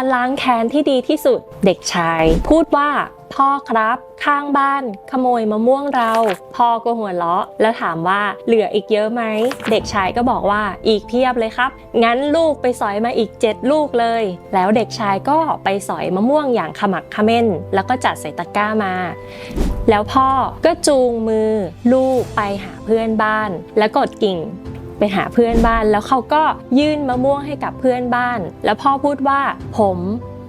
การล้างแค้นที่ดีที่สุด เด็กชาย พูดว่าพ่อครับ ข้างบ้าน ขโมยมะม่วงเรา พ่อก็หัวเราะ แล้วถามว่าเหลืออีกเยอะไหม เด็กชายก็บอกว่าอีกเพียบเลยครับ งั้นลูกไปสอยมาอีก 7 ลูกเลย แล้วเด็กชายก็ไปสอยมะม่วงอย่างขมักเขม้น แล้วก็จัดใส่ตะกร้ามา แล้วพ่อก็จูงมือ ลูกไปหาเพื่อนบ้าน แล้วกดกิ่ง ไปหาเพื่อนบ้าน แล้วเขาก็ยื่นมะม่วงให้กับเพื่อนบ้าน แล้วพ่อพูดว่าผม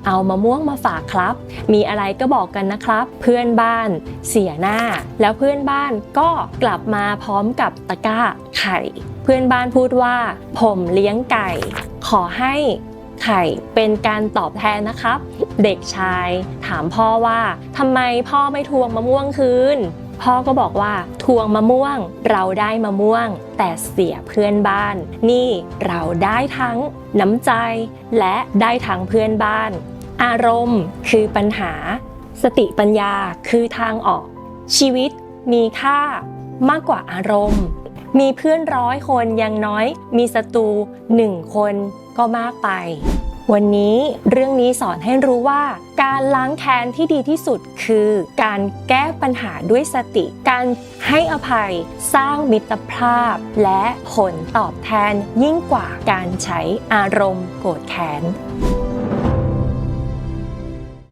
เอามะม่วงมาฝากครับ มีอะไรก็บอกกันนะครับ เพื่อนบ้านเสียหน้า แล้วเพื่อนบ้านก็กลับมาพร้อมกับตะกร้าไข่ เพื่อนบ้านพูดว่า ผมเลี้ยงไก่ ขอให้ไข่เป็นการตอบแทนนะครับ เด็กชาย ถามพ่อว่าทำไมพ่อไม่ทวงมะม่วงคืน พ่อก็บอกว่าทวงมะม่วง เราได้มะม่วง แต่เสียเพื่อนบ้าน นี่เราได้ทั้งน้ำใจ และได้ทั้งเพื่อนบ้าน อารมณ์คือปัญหา สติปัญญาคือทางออก ชีวิตมีค่ามากกว่าอารมณ์ มีเพื่อนร้อยคนยังน้อย มีศัตรูหนึ่งคนก็มากไป วันนี้เรื่องนี้สอนให้รู้ว่า การล้างแค้นที่ดีที่สุดคือ การแก้ปัญหาด้วยสติ การให้อภัยสร้างมิตรภาพ และผลตอบแทนยิ่งกว่าการใช้อารมณ์โกรธแค้น